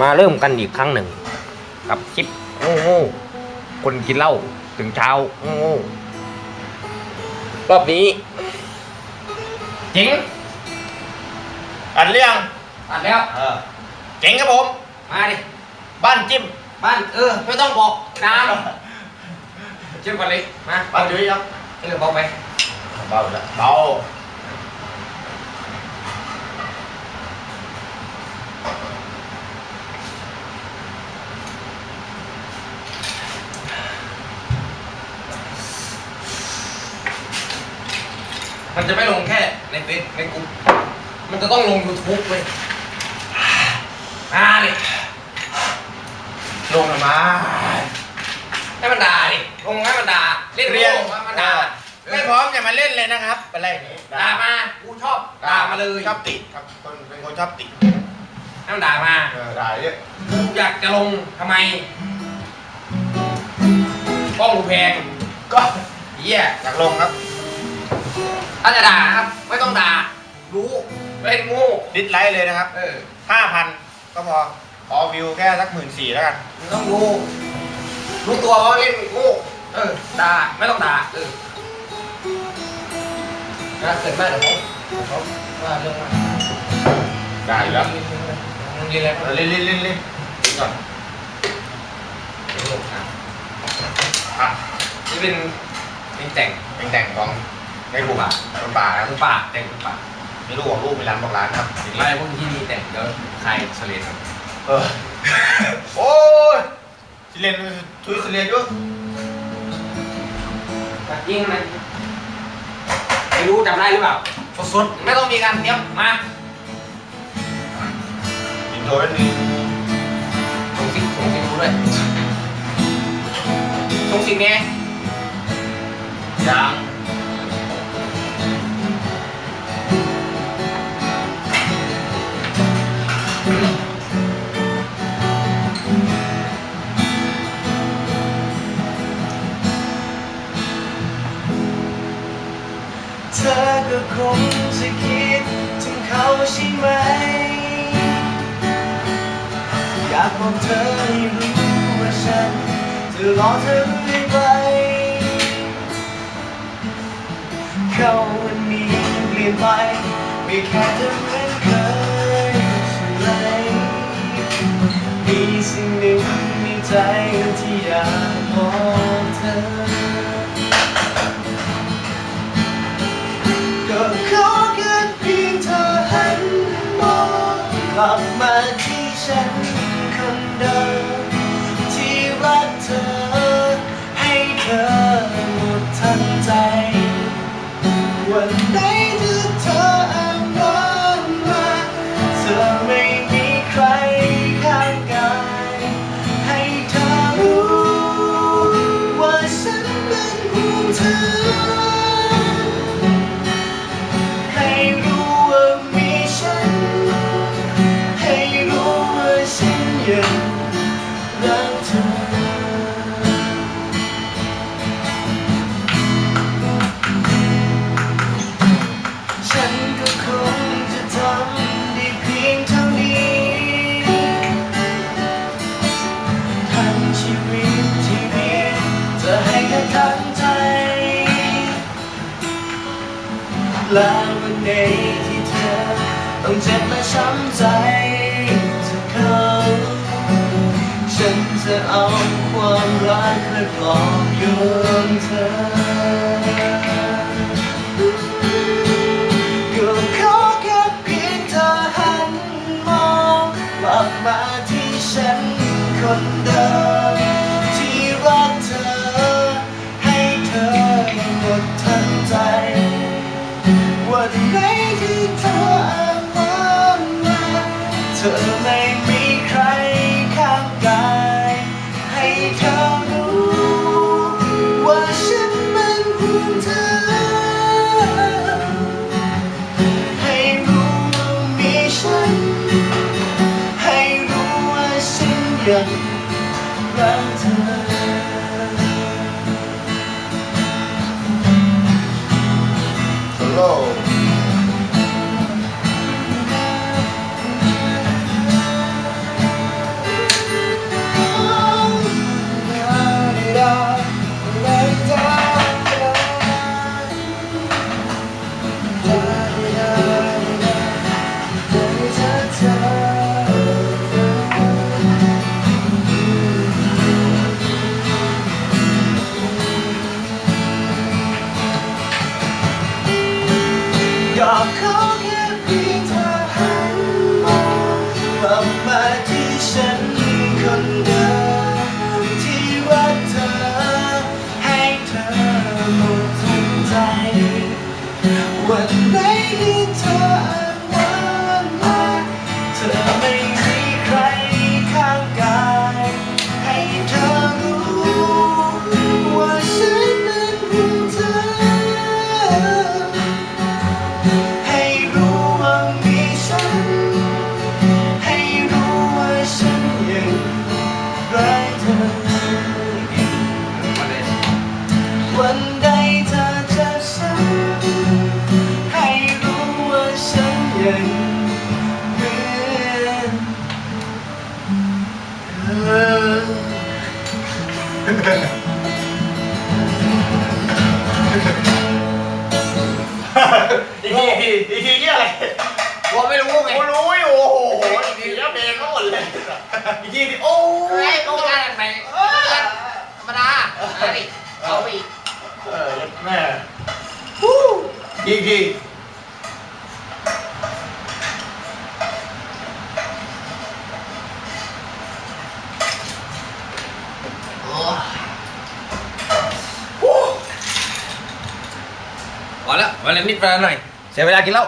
มาเริ่มกันอีกครั้งหนึ่ง กับคลิปโง่โง่คนกินเหล้าถึงเช้าโง่โง่รอบนี้เจ๋งอันเรื่องตัดแล้ว เออเจ๋งครับผม มาดิ บ้านจิ้ม บ้านเออไม่ต้องบอกน้ำเชื่อมกันเลยมาบ้านจุ้ยครับเออบอกไป เบาละเบา มันจะไม่ลงแค่ในเฟซในกลุ่มมันจะต้องลง YouTube เว้ยมาดิลงมา ให้มันด่าดิลงให้มันด่าเล่นเรียนลงให้มันด่าไม่พร้อมอย่ามาเล่นเลยนะครับอะไรอย่างนี้ด่ามากูชอบด่ามาเลยชอบติครับคนเป็นคนชอบติให้มันด่ามาเออด่าเยอะกูอยากจะลงทำไมกล้องกูแพงก็เหี้ยอยากลงครับ ถ้าจะด่านะครับ ไม่ต้องด่า รู้เล่นงูดิสไลค์เลยนะครับเออห้าพันก็พอขอวิวแค่สักหมื่นสี่แล้วกัน มึงต้องรู้รู้ตัวว่าเล่นงูเออด่าไม่ต้องด่าเออนะเกิดมาเดี๋ยวเขาเขาว่าเรื่องมาได้อยู่แล้วมึงเรียนอะไรเออเล่นเล่นเล่นเล่นกินก่อนอะนี่เป็นเป็นแต่งเป็นแต่งของ ในกลุ่มอะคนป่านะทุกป่าแต่งทุกป่ามีลูกของลูกมีร้านบอกร้านครับไม่พวกที่นี่แต่งเดี๋ยวใครเฉลยครับเออโอ้ยสิเลนทุยสิเลนด้วยยิงมันไม่รู้จำได้หรือเปล่าสดๆไม่ต้องมีการเตรียมมาอินโทรนิดนึงส่งสิส่งสิรู้ด้วยส่งสิไงยัง เธอก็คงจะคิดถึงเขาใช่ไหม อยากบอกเธอให้รู้ว่าฉันจะรอเธอเรื่อยไป เขาวันนี้เปลี่ยนไปไม่แค่เธอเหมือนเคยใช่ไหมมีสิ่งหนึ่งในใจที่อยากบอก แล้วันไหนที่เธอ ต้องเจ็บและช้ำใจจากเขาฉันจะเอาความรักและปลอบโยนเธอ ฉันยังรักเธอโซโล่ I'll. อีกทีอีกทีอีกทีเนี่ยอะไรผมไม่รู้ไงกูรู้อยู่โอ้โหอีกทีเนี่ยเพลงก็หมดเลยอีกทีดิโอ้เฮ้ยยกูงานไหนธรรมดาเอาดิเอาไปอีกเออแม่ฮู้อีกที พอแล้ววันนี้นิดเวลาหน่อย เสียเวลากินแล้ว